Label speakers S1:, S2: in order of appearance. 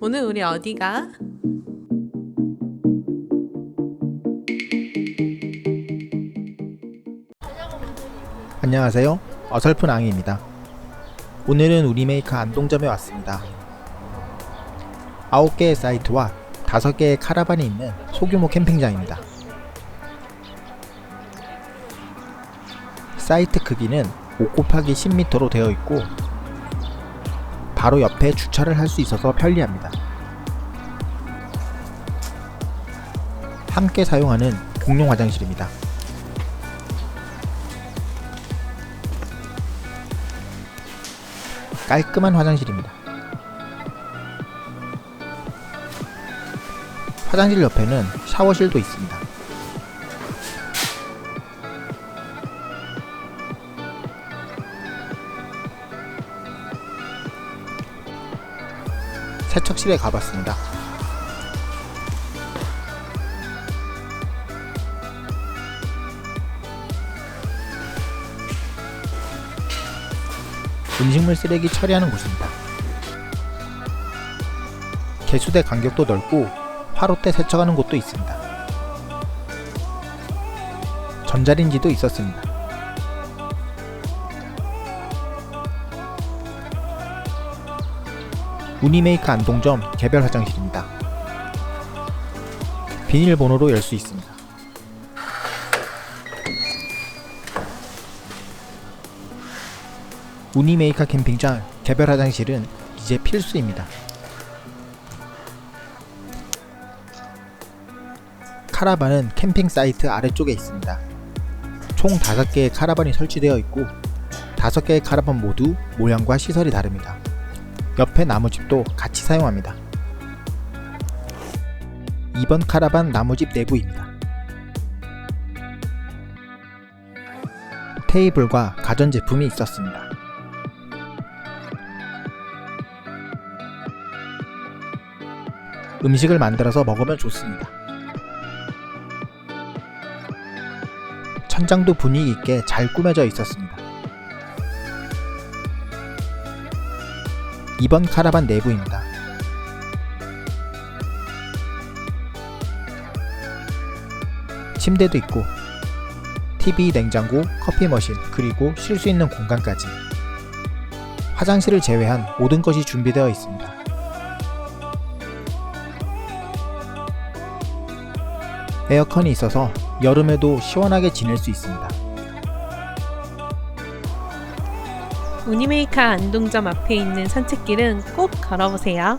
S1: 오늘 우리 어디가?
S2: 안녕하세요. 어설픈 앙입니다. 오늘은 우리 메이커 안동점에 왔습니다. 9개의 사이트와 5개의 카라반이 있는 소규모 캠핑장입니다. 사이트 크기는 5 곱하기 10m로 되어 있고 바로 옆에 주차를 할 수 있어서 편리합니다. 함께 사용하는 공용 화장실입니다. 깔끔한 화장실입니다. 화장실 옆에는 샤워실도 있습니다. 세척실에 가봤습니다. 음식물 쓰레기 처리하는 곳입니다. 개수대 간격도 넓고 화롯대 세척하는 곳도 있습니다. 전자레인지도 있었습니다. 우니메이크 안동점 개별 화장실입니다. 비밀번호로 열 수 있습니다. 우니메이카 캠핑장 개별 화장실은 이제 필수입니다. 카라반은 캠핑 사이트 아래쪽에 있습니다. 총 5개의 카라반이 설치되어 있고 5개의 카라반 모두 모양과 시설이 다릅니다. 옆에 나무집도 같이 사용합니다. 2번 카라반 나무집 내부입니다. 테이블과 가전제품이 있었습니다. 음식을 만들어서 먹으면 좋습니다. 천장도 분위기 있게 잘 꾸며져 있었습니다. 이번 카라반 내부입니다. 침대도 있고 TV, 냉장고, 커피 머신, 그리고 쉴 수 있는 공간까지 화장실을 제외한 모든 것이 준비되어 있습니다. 에어컨이 있어서 여름에도 시원하게 지낼 수 있습니다.
S1: 우니메이카 안동점 앞에 있는 산책길은 꼭 걸어보세요.